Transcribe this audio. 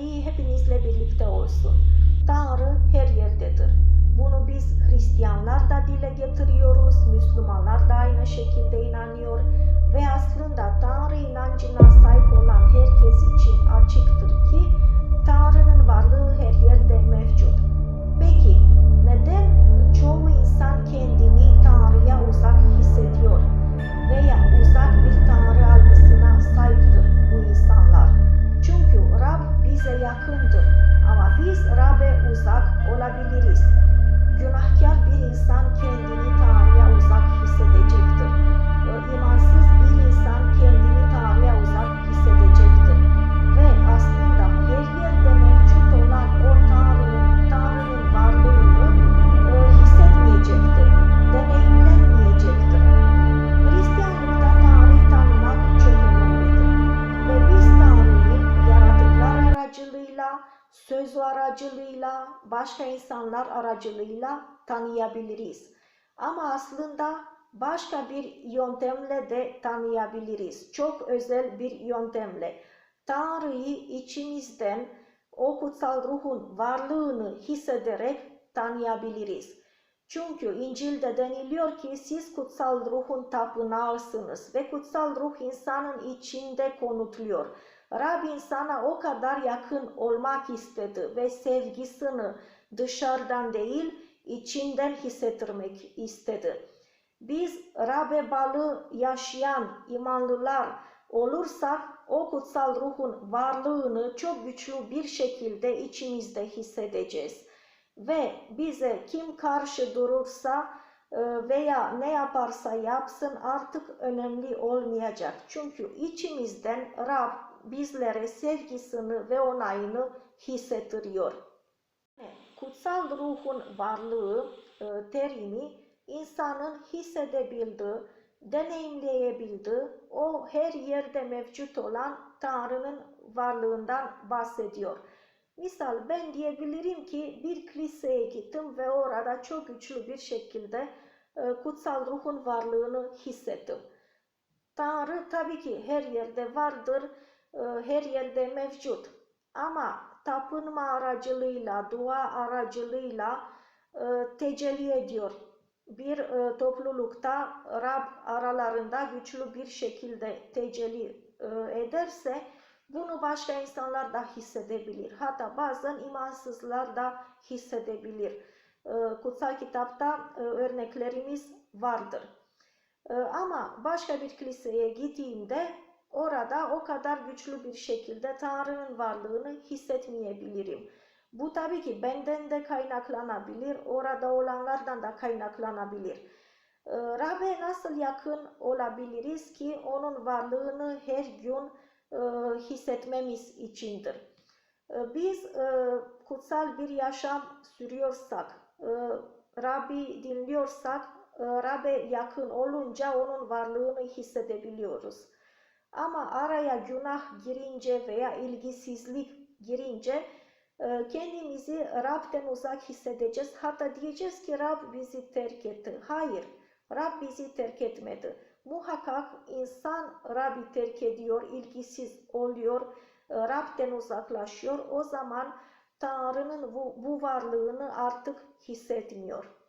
esenliği hepinizle birlikte olsun. Tanrı her yerdedir. Bunu biz Hristiyanlar da dile getiriyoruz, Müslümanlar da aynı şekilde inanıyor ve aslında Tanrı inancına sahip olan herkes için açıktır olabiliriz. Söz aracılığıyla, başka insanlar aracılığıyla tanıyabiliriz. Ama aslında başka bir yöntemle de tanıyabiliriz. Çok özel bir yöntemle. Tanrı'yı içimizden o kutsal ruhun varlığını hissederek tanıyabiliriz. Çünkü İncil'de deniliyor ki siz kutsal ruhun tapınağısınız ve kutsal ruh insanın içinde konutluyor. Rab insana o kadar yakın olmak istedi ve sevgisini dışarıdan değil içinden hissettirmek istedi. Biz Rab'be bağlı yaşayan imanlılar olursak o kutsal ruhun varlığını çok güçlü bir şekilde içimizde hissedeceğiz. Ve bize kim karşı durursa veya ne yaparsa yapsın artık önemli olmayacak. Çünkü içimizden Rab bizlere sevgisini ve onayını hissettiriyor. Kutsal ruhun varlığı e, terimi insanın hissedebildiği, deneyimleyebildiği, o her yerde mevcut olan Tanrı'nın varlığından bahsediyor. Misal ben diyebilirim ki bir kiliseye gittim ve orada çok güçlü bir şekilde e, kutsal ruhun varlığını hissettim. Tanrı tabii ki her yerde vardır, e, her yerde mevcut. Ama tapınma aracılığıyla, dua aracılığıyla e, tecelli ediyor. Bir toplulukta Rab aralarında güçlü bir şekilde tecelli ederse bunu başka insanlar da hissedebilir. Hatta bazen imansızlar da hissedebilir. E, kutsal kitapta e, örneklerimiz vardır. E, ama başka bir kiliseye gittiğimde orada o kadar güçlü bir şekilde Tanrı'nın varlığını hissetmeyebilirim. Bu tabii ki benden de kaynaklanabilir, orada olanlardan da kaynaklanabilir. E, Rab'be nasıl yakın olabiliriz ki onun varlığını her gün hissetmemiz içindir. E, biz e, kutsal bir yaşam sürüyorsak, e, Rabbi dinliyorsak, e, Rab'be yakın olunca onun varlığını hissedebiliyoruz. Ama araya günah girince veya ilgisizlik girince e, kendimizi Rab'den uzak hissedeceğiz. Hatta diyeceğiz ki Rab bizi terk etti. Hayır, Rab bizi terk etmedi. Muhakkak insan Rab'i terk ediyor, ilgisiz oluyor, e, Rab'den uzaklaşıyor. O zaman Tanrı'nın bu, bu varlığını artık hissetmiyor.